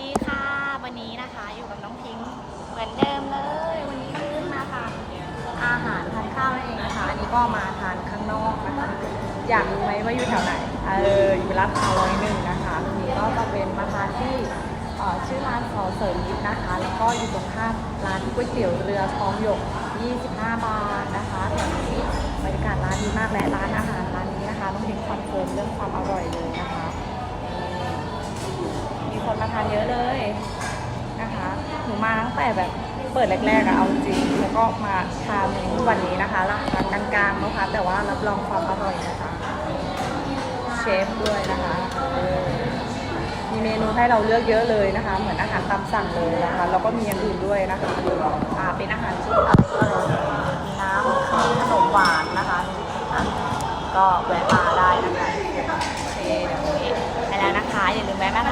ดีค่ะ วันนี้นะคะอยู่กับน้องพิงค์เหมือนเดิมเลย วันนี้ขึ้นมาทานอาหารทานข้าวนั่นเองนะคะอันนี้ก็มาทานข้างนอกนะคะอยากรู้ไหมว่าอยู่แถวไหนเอออยู่ลาดพร้าวร้อยหนึ่งนะคะทีนี้ก็จะเป็นมาทานที่เอ่อชื่อร้านสอเสริมยิปนะคะ แล้วก็อยู่ตรงข้ามร้านก๋วยเตี๋ยวเรือทองหยก 25 บาทนะคะแถวนี้บรรยากาศร้านดีมากและร้านอาหารร้านนี้นะคะต้องเป็นคอนเฟิร์มเรื่องความอ มาทานเยอะเลยนะคะ หนูมาตั้งแต่แบบเปิดแรกๆอะเอาจริงแล้วก็มาทานวันนี้นะคะราคากลางๆนะคะแต่ว่ารับรองความอร่อยนะคะ เชฟด้วยนะคะมีเมนูให้เราเลือกเยอะเลยนะคะ เหมือนอาหารตามสั่งเลยนะคะแล้วก็มีอย่างอื่นด้วยนะคะอ่าเป็นอาหารที่อร่อยมีน้ำขนมหวานนะคะอะก็แวะมาได้นะคะโอเคเดี๋ยววันนี้ไปแล้วนะคะอย่าลืมแวะมา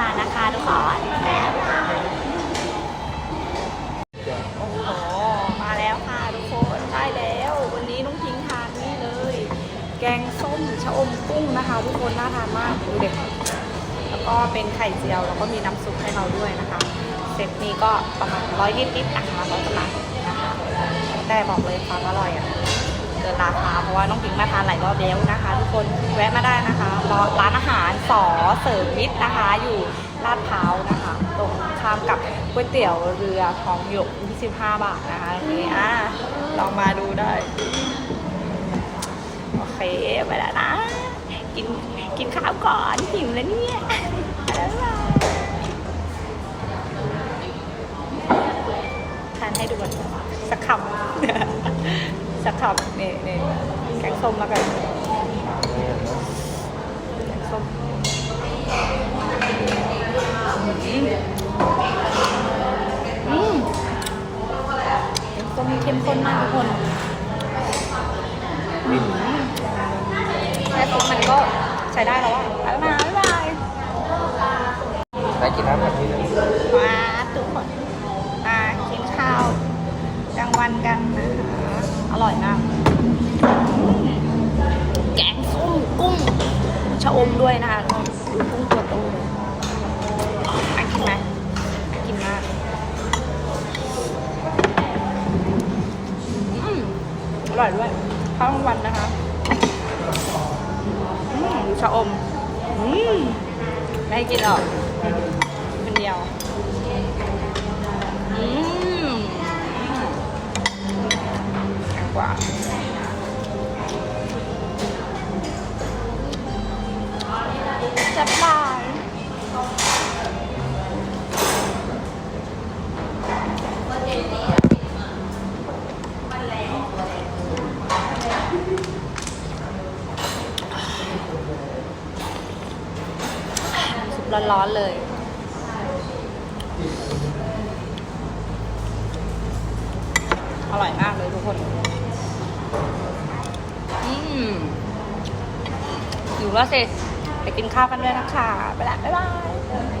ชะอมกุ้งนะคะทุกคนน่าทานมากดูเด็กแล้วก็เป็นไข่เจียวแล้วก็มีน้ำซุปให้เราด้วยนะคะเซตนี้ก็ประมาณร้อยนิดๆนะคะร้อยกว่าบาทนะคะแต่บอกเลยความอร่อยอะเกินราคาเพราะว่าน้องพิงมาทานหลายรอบแล้วนะคะ ทุกคนแวะมาได้นะคะร,ร้านอาหารสอเสริมมิตรนะคะ อยู่ลาดพร้าวนะคะ ตรงข้ามกับก๋วยเตี๋ยวเรือทองหยก25 บาทนะคะโอเคอะลองมาดูได้ โอเคไปแล้วนะ กินกินข้าวก่อนหิวแล้วเนี่ยบ๊ายบายทานให้ดูก่อนสักคำสักคำเนี่นี่แกงส้มแล้วกันแกงส้มอืมอืมแกงส้มเข้มข้นมากทุกคนอืม ค่ซุปมันก็ใช้ได้แล้วอะบ๊ายบายบ๊ายบายได้กินน้ำแบบนี้เลยมาทุกคนมากินข้าวกลางวันกันนะคะอร่อยมาก แกงส้มกุ้งชะอมด้วยนะคะดูกุ้งตัวโตอันกินไหมกินมากอร่อยด้วยข้าวกลางวันนะคะ ชะอมอืมไม่กินหรอกคนเดียวอืมแพงกว่า ร้อนๆเลย อร่อยมากเลยทุกคน อืมอยู่แล้วสิไปกินข้าวกันด้วยนะคะ ไปละ บ๊ายบาย